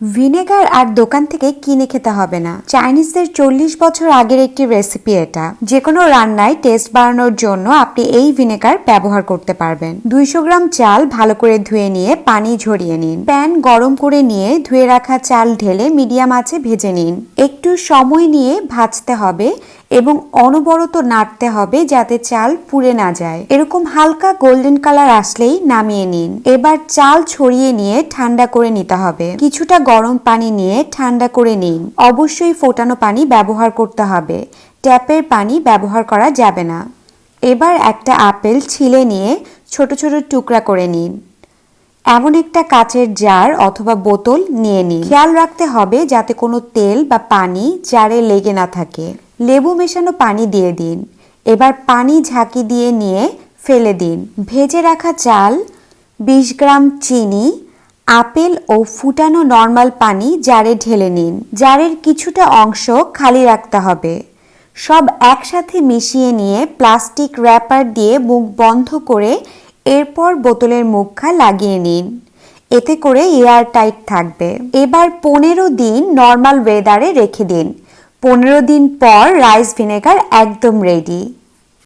Vinegar আর দোকান থেকে কিনে খেতে হবে না। চাইনিজদের চল্লিশ বছর আগের একটি রেসিপি এটা। যে কোনো রান্নায় টেস্ট বাড়ানোর জন্য আপনি এই ভিনেগার ব্যবহার করতে পারবেন। দুইশো গ্রাম চাল ভালো করে ধুয়ে নিয়ে পানি ঝরিয়ে নিন। প্যান গরম করে নিয়ে ধুয়ে রাখা চাল ঢেলে মিডিয়াম আঁচে ভেজে নিন। একটু সময় নিয়ে ভাজতে হবে এবং অনবরত নাড়তে হবে যাতে চাল পুড়ে না যায়। এরকম হালকা গোল্ডেন কালার আসলেই নামিয়ে নিন। এবার চাল ছড়িয়ে নিয়ে ঠান্ডা করে নিতে হবে। কিছুটা গরম পানি নিয়ে ঠান্ডা করে নিন। অবশ্যই ফোটানো পানি ব্যবহার করতে হবে। ট্যাপের পানি ব্যবহার করা যাবে না। এবার একটা আপেল ছিলে নিয়ে ছোট ছোট টুকরা করে নিন। এমন একটা কাচের জার অথবা বোতল নিয়ে নিন। খেয়াল রাখতে হবে যাতে কোনো তেল বা পানি জারে লেগে না থাকে। লেবু মেশানো পানি দিয়ে দিন। এবার পানি ঝাঁকি দিয়ে নিয়ে ফেলে দিন। ভেজে রাখা চাল, বিশ গ্রাম চিনি আপেল ও ফুটানো নর্মাল পানি জারে ঢেলে নিন। জারের কিছুটা অংশ খালি রাখতে হবে। সব একসাথে মিশিয়ে নিয়ে প্লাস্টিক র্যাপার দিয়ে মুখ বন্ধ করে এরপর বোতলের মুখা লাগিয়ে নিন। এতে করে এয়ার টাইট থাকবে। এবার পনেরো দিন নর্মাল ওয়েদারে রেখে দিন। পনেরো দিন পর রাইস ভিনেগার একদম রেডি।